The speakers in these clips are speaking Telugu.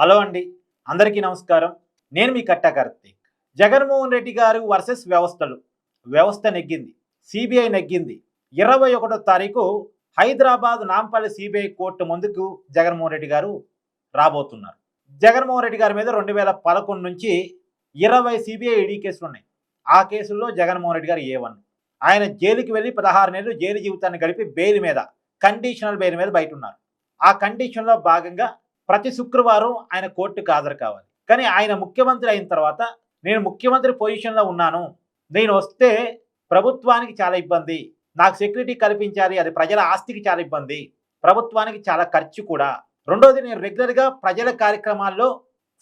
హలో అండి అందరికీ నమస్కారం. నేను మీ కట్టా కార్తీక్. జగన్మోహన్ రెడ్డి గారు వర్సెస్ వ్యవస్థలు. వ్యవస్థ నెగ్గింది సిబిఐ నెగ్గింది. ఇరవై ఒకటో తారీఖు హైదరాబాద్ నాంపల్లి సిబిఐ కోర్టు ముందుకు జగన్మోహన్ రెడ్డి గారు రాబోతున్నారు. జగన్మోహన్ రెడ్డి గారి మీద రెండు వేల పదకొండు నుంచి ఇరవై సిబిఐ ఈడీ కేసులు ఉన్నాయి. ఆ కేసుల్లో జగన్మోహన్ రెడ్డి గారు ఏ వన్? ఆయన జైలుకి వెళ్ళి పదహారు నెలలు జైలు జీవితాన్ని గడిపి బెయిల్ మీద కండిషనల్ బెయిల్ మీద బయట ఉన్నారు. ఆ కండిషన్లో భాగంగా ప్రతి శుక్రవారం ఆయన కోర్టుకు హాజరు కావాలి. కానీ ఆయన ముఖ్యమంత్రి అయిన తర్వాత నేను ముఖ్యమంత్రి పొజిషన్లో ఉన్నాను. నేను వస్తే ప్రభుత్వానికి చాలా ఇబ్బంది. నాకు సెక్యూరిటీ కల్పించాలి అది ప్రజల ఆస్తికి చాలా ఇబ్బంది. ప్రభుత్వానికి చాలా ఖర్చు కూడా. రెండోది నేను రెగ్యులర్గా ప్రజల కార్యక్రమాల్లో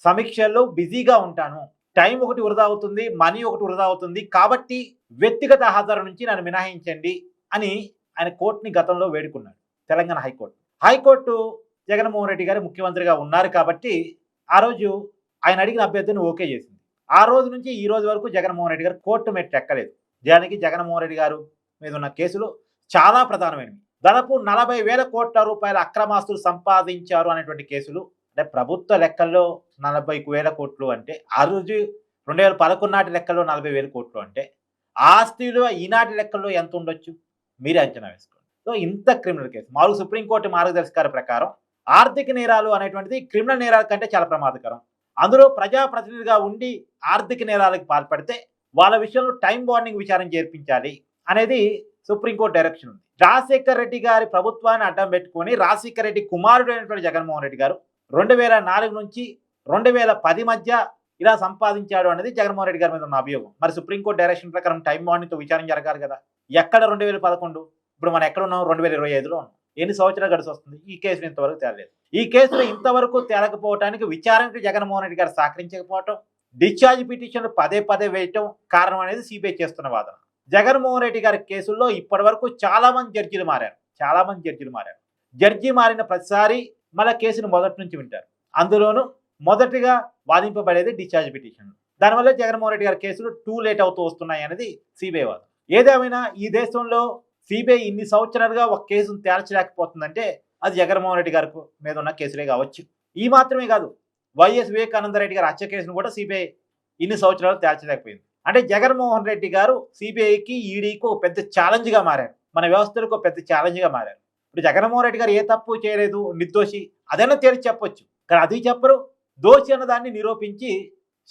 సమీక్షల్లో బిజీగా ఉంటాను. టైం ఒకటి వృధా అవుతుంది మనీ ఒకటి వృధా అవుతుంది. కాబట్టి వ్యక్తిగత హాజరు నుంచి నన్ను మినహాయించండి అని ఆయన కోర్టుని గతంలో వేడుకున్నాడు. Telangana high court. High court Jaganmohan Reddy గారు ముఖ్యమంత్రిగా ఉన్నారు కాబట్టి ఆ రోజు ఆయన అడిగిన అభ్యర్థిని ఓకే చేసింది. ఆ రోజు నుంచి ఈ రోజు వరకు జగన్మోహన్ రెడ్డి గారు కోర్టు మెట్టు ఎక్కలేదు. దానికి? జగన్మోహన్ రెడ్డి గారు మీద ఉన్న కేసులు చాలా ప్రధానమైనవి. దాదాపు నలభై వేల కోట్ల రూపాయల అక్రమాస్తులు సంపాదించారు అనేటువంటి కేసులు అంటే ప్రభుత్వ లెక్కల్లో నలభై వేల కోట్లు అంటే ఆ రోజు రెండు వేల పదకొండు నాటి లెక్కల్లో నలభై వేల కోట్లు అంటే ఆస్తిలో ఈనాటి లెక్కల్లో ఎంత ఉండొచ్చు? మీరే అంచనా వేసుకోండి. సో ఇంత క్రిమినల్ కేసు. మామూలు సుప్రీంకోర్టు మార్గదర్శకాల ప్రకారం ఆర్థిక నేరాలు అనేటువంటిది క్రిమినల్ నేరాల కంటే చాలా ప్రమాదకరం. అందులో ప్రజాప్రతినిధిగా ఉండి ఆర్థిక నేరాలకు పాల్పడితే వాళ్ళ విషయంలో టైం వార్నింగ్ విచారణ చేర్పించాలి అనేది సుప్రీంకోర్టు డైరెక్షన్ ఉంది. రాజశేఖర్ రెడ్డి గారి ప్రభుత్వాన్ని అడ్డం పెట్టుకొని రాజశేఖర్ రెడ్డి కుమారుడు అయినటువంటి జగన్మోహన్ రెడ్డి గారు రెండు వేల నాలుగు నుంచి రెండు వేల పది మధ్య ఇలా సంపాదించాడు అనేది జగన్మోహన్ రెడ్డి గారి మీద ఉన్న అభియోగం. మరి సుప్రీంకోర్టు డైరెక్షన్ ప్రకారం టైం వార్నింగ్తో విచారణ జరగాలి కదా. ఎక్కడ రెండు వేల పదకొండు? ఇప్పుడు మనం ఎక్కడ ఉన్నాం? రెండు వేల ఇరవై ఐదులో ఉన్నాం. ఎన్ని సంవత్సరాలు గడిచి వస్తుంది ఈ కేసులు ఇంతవరకు తేలలేదు. ఈ కేసులో ఇంతవరకు తేలకపోవటానికి విచారణకు జగన్మోహన్ రెడ్డి గారు సహకరించకపోవటం డిశ్చార్జ్ పిటిషన్లు పదే పదే వేయటం కారణం అనేది సిబిఐ చేస్తున్న వాదన. జగన్మోహన్ రెడ్డి గారి కేసుల్లో ఇప్పటి వరకు చాలా మంది మారారు. చాలా మంది జడ్జిలు మారారు. జడ్జి మారిన ప్రతిసారి మళ్ళీ కేసును మొదటి నుంచి వింటారు. అందులోనూ మొదటిగా వాదింపబడేది డిశ్చార్జ్ పిటిషన్ దానివల్ల జగన్మోహన్ రెడ్డి గారి కేసులు టూ లేట్ అవుతూ వస్తున్నాయి అనేది సిబిఐ వాదం ఏదేమైనా ఈ దేశంలో సిబిఐ ఇన్ని సంవత్సరాలుగా ఒక కేసును తేల్చలేకపోతుందంటే అది జగన్మోహన్ రెడ్డి గారి మీద ఉన్న కేసులే కావచ్చు. ఈ మాత్రమే కాదు వైఎస్ వివేకానంద రెడ్డి గారి హత్య కేసును కూడా సిబిఐ ఇన్ని సంవత్సరాలు తేల్చలేకపోయింది. అంటే జగన్మోహన్ రెడ్డి గారు సిబిఐకి ఈడీకి ఒక పెద్ద ఛాలెంజ్గా మారారు. మన వ్యవస్థలకు ఒక పెద్ద ఛాలెంజ్గా మారారు. ఇప్పుడు జగన్మోహన్ రెడ్డి గారు ఏ తప్పు చేయలేదు నిర్దోషి అదైనా తేల్చి చెప్పొచ్చు. కానీ అది చెప్పరు. దోషి అన్న దాన్ని నిరూపించి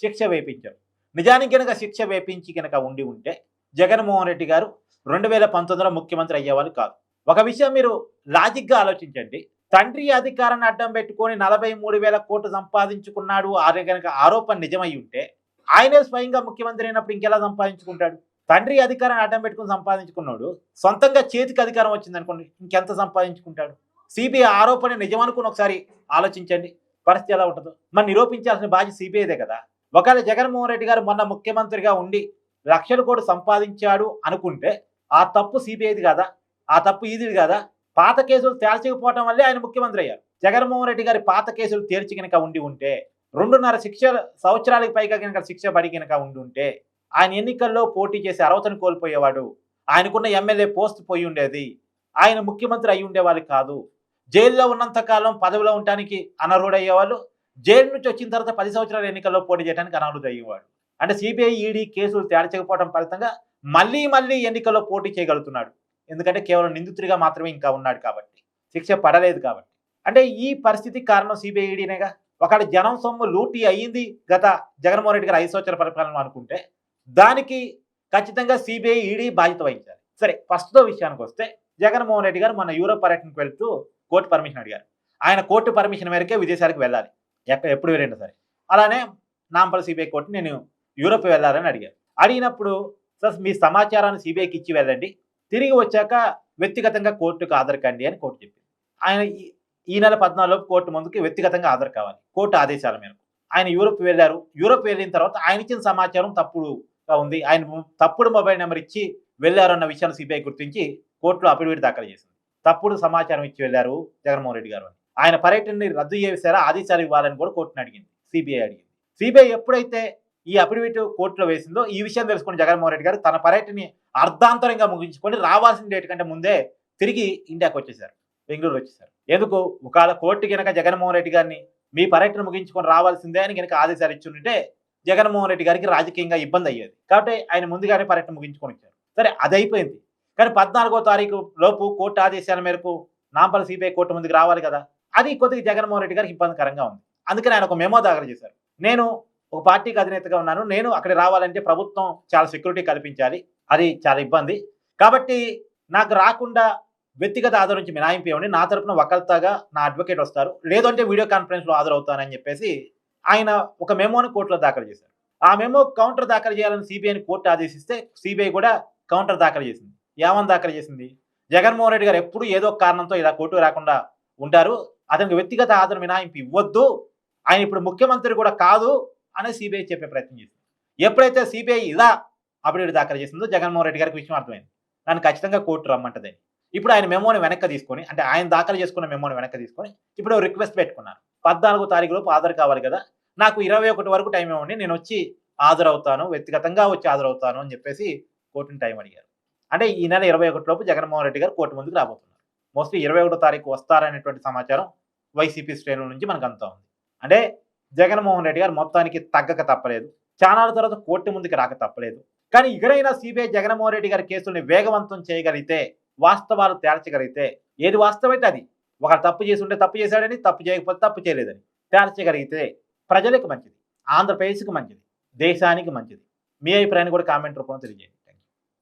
శిక్ష వేపించారు. నిజానికి కనుక శిక్ష వేపించి కనుక ఉండి ఉంటే జగన్మోహన్ రెడ్డి గారు రెండు వేల పంతొమ్మిదిలో ముఖ్యమంత్రి అయ్యేవాళ్ళు కాదు. ఒక విషయం మీరు లాజిక్గా ఆలోచించండి. తండ్రి అధికారాన్ని అడ్డం పెట్టుకొని నలభై మూడు వేల కోట్లు సంపాదించుకున్నాడు అనే కనుక ఆరోపణ నిజమై ఉంటే ఆయనే స్వయంగా ముఖ్యమంత్రి అయినప్పుడు ఇంకెలా సంపాదించుకుంటాడు? తండ్రి అధికారాన్ని అడ్డం పెట్టుకుని సంపాదించుకున్నాడు సొంతంగా చేతికి అధికారం వచ్చింది అనుకోండి ఇంకెంత సంపాదించుకుంటాడు? సిబిఐ ఆరోపణ నిజమనుకుని ఒకసారి ఆలోచించండి. పరిస్థితి ఎలా ఉంటుందో. మరి నిరూపించాల్సిన బాధ్యత సిబిఐదే కదా. ఒకవేళ జగన్మోహన్ రెడ్డి గారు మొన్న ముఖ్యమంత్రిగా ఉండి లక్షల కోట్లు సంపాదించాడు అనుకుంటే ఆ తప్పు సిబిఐది కాదా? ఆ తప్పు ఈదిది కాదా? పాత కేసులు తేల్చకపోవటం వల్లే ఆయన ముఖ్యమంత్రి అయ్యారు. జగన్మోహన్ రెడ్డి గారి పాత కేసులు తేల్చి కనుక ఉండి ఉంటే రెండున్నర శిక్ష సంవత్సరాలకు పైగా కనుక శిక్ష పడి కనుక ఉండి ఉంటే ఆయన ఎన్నికల్లో పోటీ చేసి అర్హతను కోల్పోయేవాడు. ఆయనకున్న ఎమ్మెల్యే పోస్ట్ పోయి ఉండేది. ఆయన ముఖ్యమంత్రి అయి ఉండేవాళ్ళు కాదు. జైల్లో ఉన్నంతకాలం పదవిలో ఉండటానికి అనర్హుడయ్యేవాళ్ళు. జైలు నుంచి వచ్చిన తర్వాత పది సంవత్సరాల ఎన్నికల్లో పోటీ చేయడానికి అనర్హుడు అయ్యేవాడు అంటే సిబిఐ ఈడీ కేసులు తేల్చకపోవడం ఫలితంగా మళ్ళీ మళ్ళీ ఎన్నికల్లో పోటీ చేయగలుగుతున్నాడు. ఎందుకంటే కేవలం నిందితుడిగా మాత్రమే ఇంకా ఉన్నాడు కాబట్టి. శిక్ష పడలేదు కాబట్టి. అంటే ఈ పరిస్థితి కారణం సిబిఐ ఈడీనేగా ఒకవేళ జనం సొమ్ము లూటీ అయ్యింది గత జగన్మోహన్ రెడ్డి గారు ఐదు సంవత్సరాల పరిపాలన అనుకుంటే దానికి ఖచ్చితంగా సిబిఐ ఈడీ బాధ్యత వహించాలి. సరే ఫస్ట్తో విషయానికి వస్తే జగన్మోహన్ రెడ్డి గారు మన యూరోప్ పర్యటనకు వెళ్తూ కోర్టు పర్మిషన్ అడిగారు. ఆయన కోర్టు పర్మిషన్ మేరకే విదేశాలకు వెళ్ళాలి. ఎక్కడ ఎప్పుడు వెళ్ళండి సరే. అలానే నాంపల్ సిబిఐ కోర్టు నేను యూరోప్ వెళ్ళాలని అడిగారు. అడిగినప్పుడు సార్ మీ సమాచారాన్ని సిబిఐకి ఇచ్చి వెళ్ళండి. తిరిగి వచ్చాక వ్యక్తిగతంగా కోర్టుకు హాజరు అని కోర్టు చెప్పింది. ఆయన ఈ- ఈ నెల పద్నాలుగు కోర్టు ముందుకి వ్యక్తిగతంగా హాజరు కావాలి. కోర్టు ఆదేశాల మేరకు. ఆయన యూరోప్ వెళ్ళారు. యూరోప్ వెళ్ళిన తర్వాత ఆయన ఇచ్చిన సమాచారం తప్పుడుగా ఉంది. ఆయన తప్పుడు మొబైల్ నెంబర్ ఇచ్చి వెళ్ళారు అన్న విషయాన్ని సిబిఐ గుర్తించి కోర్టులో అఫిడవిట్ దాఖలు చేసింది. తప్పుడు సమాచారం ఇచ్చి వెళ్ళారు జగన్మోహన్ రెడ్డి గారు అని. ఆయన పర్యటనని రద్దు చేశారా ఆదేశాలు ఇవ్వాలని కూడా కోర్టును అడిగింది. సిబిఐ అడిగింది. సిబిఐ ఎప్పుడైతే ఈ అఫిడవిట్ కోర్టులో వేసిందో ఈ విషయం తెలుసుకుని జగన్మోహన్ రెడ్డి గారు తన పర్యటనని అర్ధాంతరంగా ముగించుకొని రావాల్సిన డేట్ కంటే ముందే తిరిగి ఇండియాకి వచ్చేసారు. బెంగళూరు వచ్చేసారు. ఎందుకు? ఒకవేళ కోర్టు కనుక జగన్మోహన్ రెడ్డి గారిని మీ పర్యటన ముగించుకొని రావాల్సిందే అని కనుక ఆదేశాలు ఇచ్చుంటే జగన్మోహన్ రెడ్డి గారికి రాజకీయంగా ఇబ్బంది అయ్యేది. కాబట్టి ఆయన ముందుగానే పర్యటన ముగించుకొని వచ్చారు. సరే అది అయిపోయింది. కానీ పద్నాలుగో తారీఖు లోపు కోర్టు ఆదేశాల మేరకు నాంపల్లి సిబిఐ కోర్టు ముందుకు రావాలి కదా. అది కొద్దిగా జగన్మోహన్ రెడ్డి గారికి ఇబ్బందికరంగా ఉంది. అందుకని ఆయన ఒక మెమో దాఖలు చేశారు. నేను ఒక పార్టీకి అధినేతగా ఉన్నాను. నేను అక్కడ రావాలంటే ప్రభుత్వం చాలా సెక్యూరిటీ కల్పించాలి. అది చాలా ఇబ్బంది. కాబట్టి నాకు రాకుండా వ్యక్తిగత ఆధారం నుంచి మినాయింపు ఇవ్వండి నా తరపున వకల్తాగా నా అడ్వకేట్ వస్తారు. లేదంటే వీడియో కాన్ఫరెన్స్లో హాజరవుతానని చెప్పేసి ఆయన ఒక మెమోని కోర్టులో దాఖలు చేశారు. ఆ మెమో కౌంటర్ దాఖలు చేయాలని సిబిఐని కోర్టు ఆదేశిస్తే సిబిఐ కూడా కౌంటర్ దాఖలు చేసింది. ఏమని దాఖలు చేసింది? జగన్మోహన్ రెడ్డి గారు ఎప్పుడు ఏదో కారణంతో ఇలా కోర్టు రాకుండా ఉంటారు. అతనికి వ్యక్తిగత ఆధారం మినాయింపు ఇవ్వద్దు. ఆయన ఇప్పుడు ముఖ్యమంత్రి కూడా కాదు. అని సిబిఐ చెప్పే ప్రయత్నం చేసింది. ఎప్పుడైతే సిబిఐ ఇలా అప్డేట్ దాఖలు చేసిందో జగన్మోహన్ రెడ్డి గారికి విషయం అర్థమైంది. నన్ను ఖచ్చితంగా కోర్టు రమ్మంటదని. ఇప్పుడు ఆయన మెమోని వెనక్కి తీసుకొని అంటే ఆయన దాఖలు చేసుకున్న మెమోని వెనక్కి తీసుకొని ఇప్పుడు రిక్వెస్ట్ పెట్టుకున్నారు. పద్నాలుగో తారీఖు లోపు హాజరు కావాలి కదా నాకు ఇరవై ఒకటి వరకు టైం ఇవ్వండి నేను వచ్చి హాజరవుతాను వ్యక్తిగతంగా వచ్చి హాజరవుతాను అని చెప్పేసి కోర్టుని టైం అడిగారు. అంటే ఈ నెల ఇరవై ఒకటి లోపు జగన్మోహన్ రెడ్డి గారు కోర్టు ముందుకు రాబోతున్నారు. మోస్ట్లీ ఇరవై ఒకటో తారీఖు వస్తారనేటువంటి సమాచారం వైసీపీ శ్రేణుల నుంచి మనకు అంతా ఉంది. అంటే జగన్మోహన్ రెడ్డి గారు మొత్తానికి తగ్గక తప్పలేదు. చానాల తర్వాత కోర్టు ముందుకు రాక తప్పలేదు. కానీ ఇకడైనా సిబిఐ జగన్మోహన్ రెడ్డి గారి కేసుల్ని వేగవంతం చేయగలిగితే వాస్తవాలు తేల్చగలిగితే ఏది వాస్తవైతే అది. ఒక తప్పు చేసి ఉంటే తప్పు చేశాడని తప్పు చేయకపోతే తప్పు చేయలేదని తేల్చగలిగితే ప్రజలకు మంచిది. ఆంధ్రప్రదేశ్కి మంచిది. దేశానికి మంచిది. మీ అభిప్రాయాన్ని కూడా కామెంట్ రూపంలో తెలియజేయండి.